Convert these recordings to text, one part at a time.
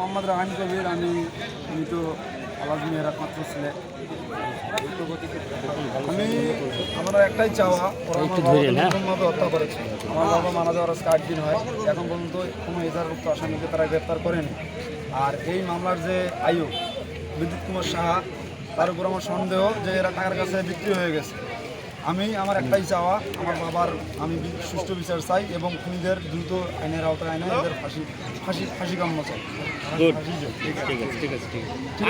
মোহাম্মদ রাহান কবির আমি মৃত আলাজ মেয়ের একমাত্র ছেলে। আমি আমার একটাই চাওয়া ওরা আমার হত্যা করেছে। আমার বাবা মারা যাওয়ার আজকে আট দিন হয়। এখন পর্যন্ত কোনো এজারভুক্ত আসামিকে তারা গ্রেপ্তার করেনি। আর এই মামলার যে আয়ু বিদ্যুৎ কুমার সাহা তার উপর আমার সন্দেহ যে এরা টাকার কাছে বিক্রি হয়ে গেছে। আমি আমার একটাই চাওয়া আমার বাবার আমি সুষ্ঠু বিচার চাই এবং খুনিদের দ্রুত আইনের আওতায় আইনে এদের ফাঁসি ফাঁসি ফাঁসি কাম্য চাই। ঠিক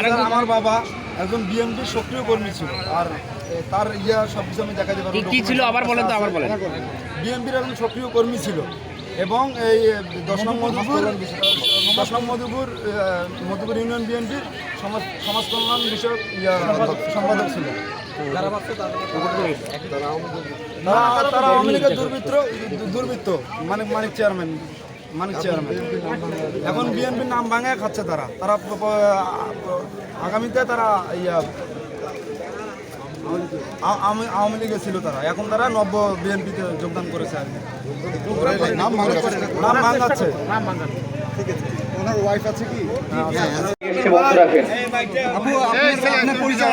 আছে আমার বাবা একজন বিএমপির সক্রিয় কর্মী ছিল আর তার ইয়া সব কিছু আমি দেখাতে পারব কি ছিল? আবার বলেন তো আবার বলেন। বিএনপির একজন সক্রিয় কর্মী ছিল এবং এই দশ নং মধুপুর? দশ নং মধুপুর মধুপুর ইউনিয়ন বিএনপির সমাজ সমাজ কল্যাণ বিষয়ক ইয়া সম্পাদক ছিল। তারা আওয়ামী লীগের দুর্বৃত্ত দুর্বৃত্ত মানিক মানিক চেয়ারম্যান মানিক চেয়ারম্যান এখন বিএনপির নাম ভাঙায় খাচ্ছে তারা। তারা আগামীতে তারা ইয়া আওয়ামী লীগে ছিল তারা। এখন তারা নব্য বিএনপিতে যোগদান করেছে আর কি। নাম ভাঙাচ্ছে ওনার ওয়াইফ আছে কি আপু আপনার পরিচয়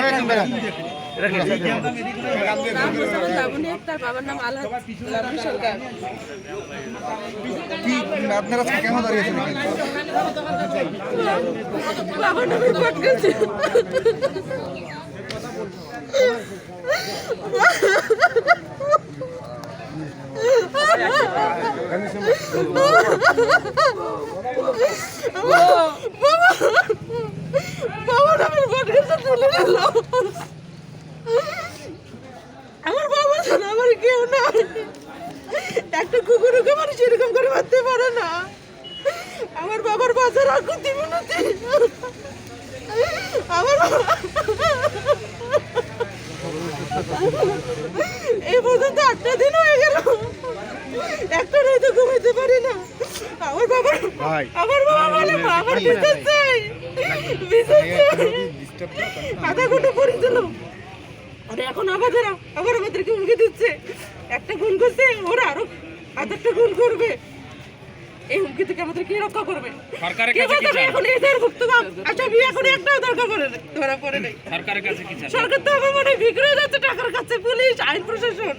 আপনারা কেন দাঁড়িয়েছেন বাবা নামের কোর্ট গেছে তুলে নিল আমার বাবা ছাড়া আমার কেউ নাই কুকুরকে মানুষ এরকম করে মারতে পারে না। আমার বাবার বাজার আকুতি মিনতি আমার এই পর্যন্ত আটটা দিন হয়ে গেল। একটা রাতে ঘুমাইতে পারি না। আমার বাবা আমার বাবা বলে আমার বিচার চাই। চাই। আধা ঘণ্টা পরে দিল আর এখন আমাদের আবার আমাদেরকে উমকে দিচ্ছে। একটা গুণ করছে ওরা আরও হাজারটা গুণ করবে। এই হুমকি থেকে আমাদের কে রক্ষা করবে? সরকারের কাছে কি চান? এখন এই দেড় ভুক্ত আচ্ছা আমি এখন একটাও দরকার না ধরা পড়ে নাই। সরকারের কাছে কি চান? সরকার তো আমার মনে বিক্রি যাচ্ছে টাকার কাছে পুলিশ আইন প্রশাসন।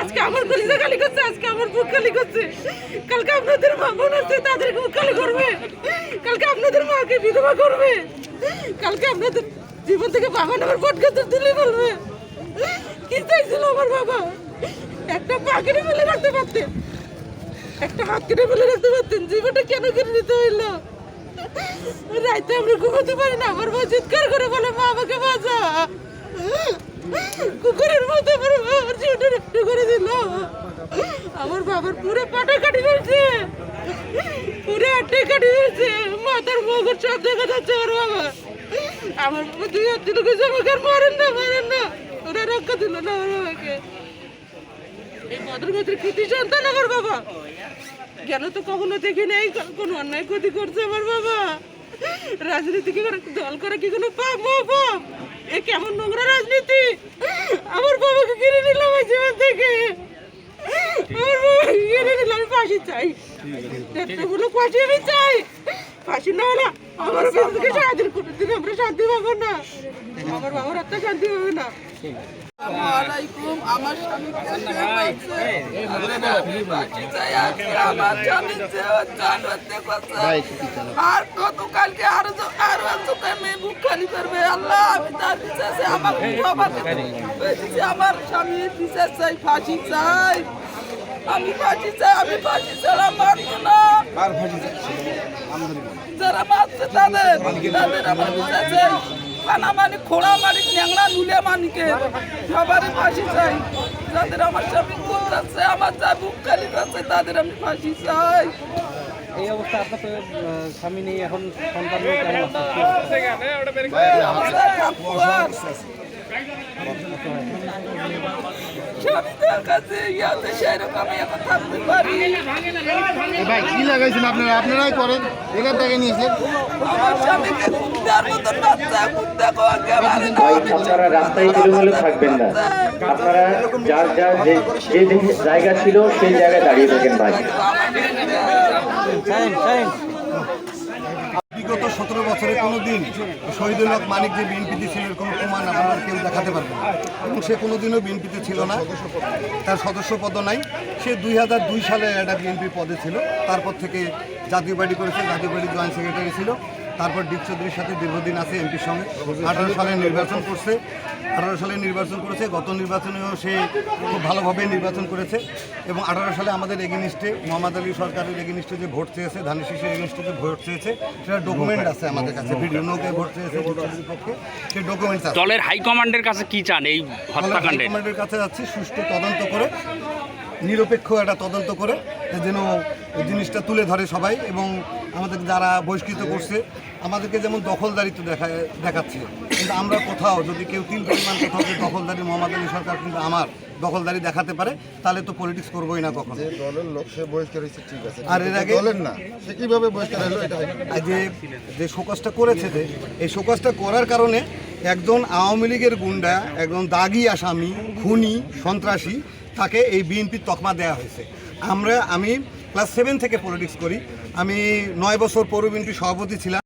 আজকে আমার কলিজা খালি করছে আজকে আমার বুক খালি করছে। কালকে আপনাদের মা বোন আছে তাদেরকে বুক খালি করবে। কালকে আপনাদের মাকে বিধবা করবে। কালকে আপনাদের জীবন থেকে বাবা নামের বটগাছের তুলে বলবে কি চাইছিল আমার বাবা? একটা পা কেটে ফেলে রাখতে পারতেন। একটা হাত কেটে ফেলে রাখতে পারতেন। জীবনটা কেন কেটে নিতে হইল? রাইতে আমরা ঘুমাতে পারি না। আমার মা চিৎকার করে বলে, মা, আমাকে বাঁচা। কুকুরের মতো আমার জীবনটা নষ্ট করে দিল। আমার বাবার পুরো পাটা কাটি ফেলছে। পুরো আটে কাটি ফেলছে। মাথার মগজ সব দেখা যাচ্ছে আমার বাবা আমার দুই হাত দিল মারেন না মারেন না। ওরা রক্ষা দিল না আমার বাবাকে। এই ভদ্রগতির কৃতি সন্তান আমার বাবা। কেন তো কখনো দেখি নাই কোনো অন্যায় ক্ষতি করছে আমার বাবা। রাজনীতি কি করে, দল করে কি কোনো পাপ এ কেমন নোংরা রাজনীতি? আমার বাবাকে কিনে এই জীবন থেকে। আমার বাবাকে কিনে আমি ফাঁসি চাই। দেড়টাগুলো ফাঁসি আমি চাই। ফাঁসি না হলে আমার থেকে সারাদিন কোনো দিন আমরা শান্তি পাবো না। আমার বাবার আত্মা শান্তি পাবে না। আমার স্বামী আমার স্বামী আর গতকালকে আরও আরও একজনকে মেয়ে বুক খালি করবে। আল্লাহ আমি তার বিশ্বাসে আমার আমার স্বামী বিশ্বাস চাই ফাঁসি চাই। আমি ফাঁসি চাই আমি ফাঁসি ছাড়া মানবো না। যারা মারছে তাদের তাদের আমার বিশ্বাস চাই কানা মানে খোড়া মানে ন্যাংরা নুলে মানিকে। সবারই ফাঁসি চাই। যাদের আমার স্বামী খুন যাচ্ছে আমার যা বুক খালি যাচ্ছে তাদের আমি ফাঁসি চাই। এই অবস্থা আপনার তো স্বামী নেই এখন সন্তান ভাই কি লাগাইছেন আপনারা? আপনারাই করেন এখান থেকে নিয়েছেন। আপনারা রাস্তায় এলোমেলো থাকবেন না। আপনারা যার যার যে যে যে জায়গা ছিল সেই জায়গায় দাঁড়িয়ে থাকেন ভাই। বিগত সতেরো বছরে কোনো দিন শহীদুল হক মানিক যে বিএনপিতে ছিল কোনো প্রমাণ আপনারা কেউ দেখাতে পারবেন না। এবং সে কোনো দিনও বিএনপিতে ছিল না। তার সদস্য পদ নাই। সে দুই হাজার দুই সালে একটা বিএনপি পদে ছিল। তারপর থেকে জাতীয় পার্টি করেছে, জাতীয় পার্টির জয়েন্ট সেক্রেটারি ছিল। তারপর ডিপ চৌধুরীর সাথে দীর্ঘদিন আছে এমপির সঙ্গে। আঠারো সালে নির্বাচন করছে। আঠারো সালে নির্বাচন করেছে। গত নির্বাচনেও সে খুব ভালোভাবে নির্বাচন করেছে। এবং আঠারো সালে আমাদের এগেনিস্টে মোহাম্মদ আলী সরকারের এগেনিস্টে যে ভোট চেয়েছে ধানের শীষের এগেনিস্টে যে ভোট চেয়েছে সেটা ডকুমেন্ট আছে আমাদের কাছে। ভিডিও নৌকে ভোট চেয়েছে পক্ষে। সেই ডকুমেন্টস আছে। দলের হাইকমান্ডের কাছে কি চান এই হত্যাকাণ্ডে? হাইকমান্ডের কাছে যাচ্ছি সুষ্ঠু তদন্ত করে নিরপেক্ষ একটা তদন্ত করে যেন এই জিনিসটা তুলে ধরে সবাই। এবং আমাদের যারা বহিষ্কৃত করছে আমাদেরকে যেমন দখলদারিত্ব দেখা দেখাচ্ছে কিন্তু আমরা কোথাও যদি কেউ তিন পরিমাণ কোথাও যে দখলদারি মোহাম্মদ আলী সরকার কিন্তু আমার দখলদারি দেখাতে পারে তাহলে তো পলিটিক্স করবোই না কখন। দলের লোক সে বহিষ্কার হয়েছে ঠিক আছে। আর এর আগে- দলের না সে কীভাবে বহিষ্কার হলো এটা যে যে শোকজটা করেছে যে এই শোকজটা করার কারণে একজন আওয়ামী লীগের গুন্ডা একজন দাগি আসামি খুনি সন্ত্রাসী তাকে এই বিএনপির তকমা দেওয়া হয়েছে। আমরা আমি ক্লাস সেভেন থেকে পলিটিক্স করি। আমি নয় বছর পৌর বিএনপি সভাপতি ছিলাম।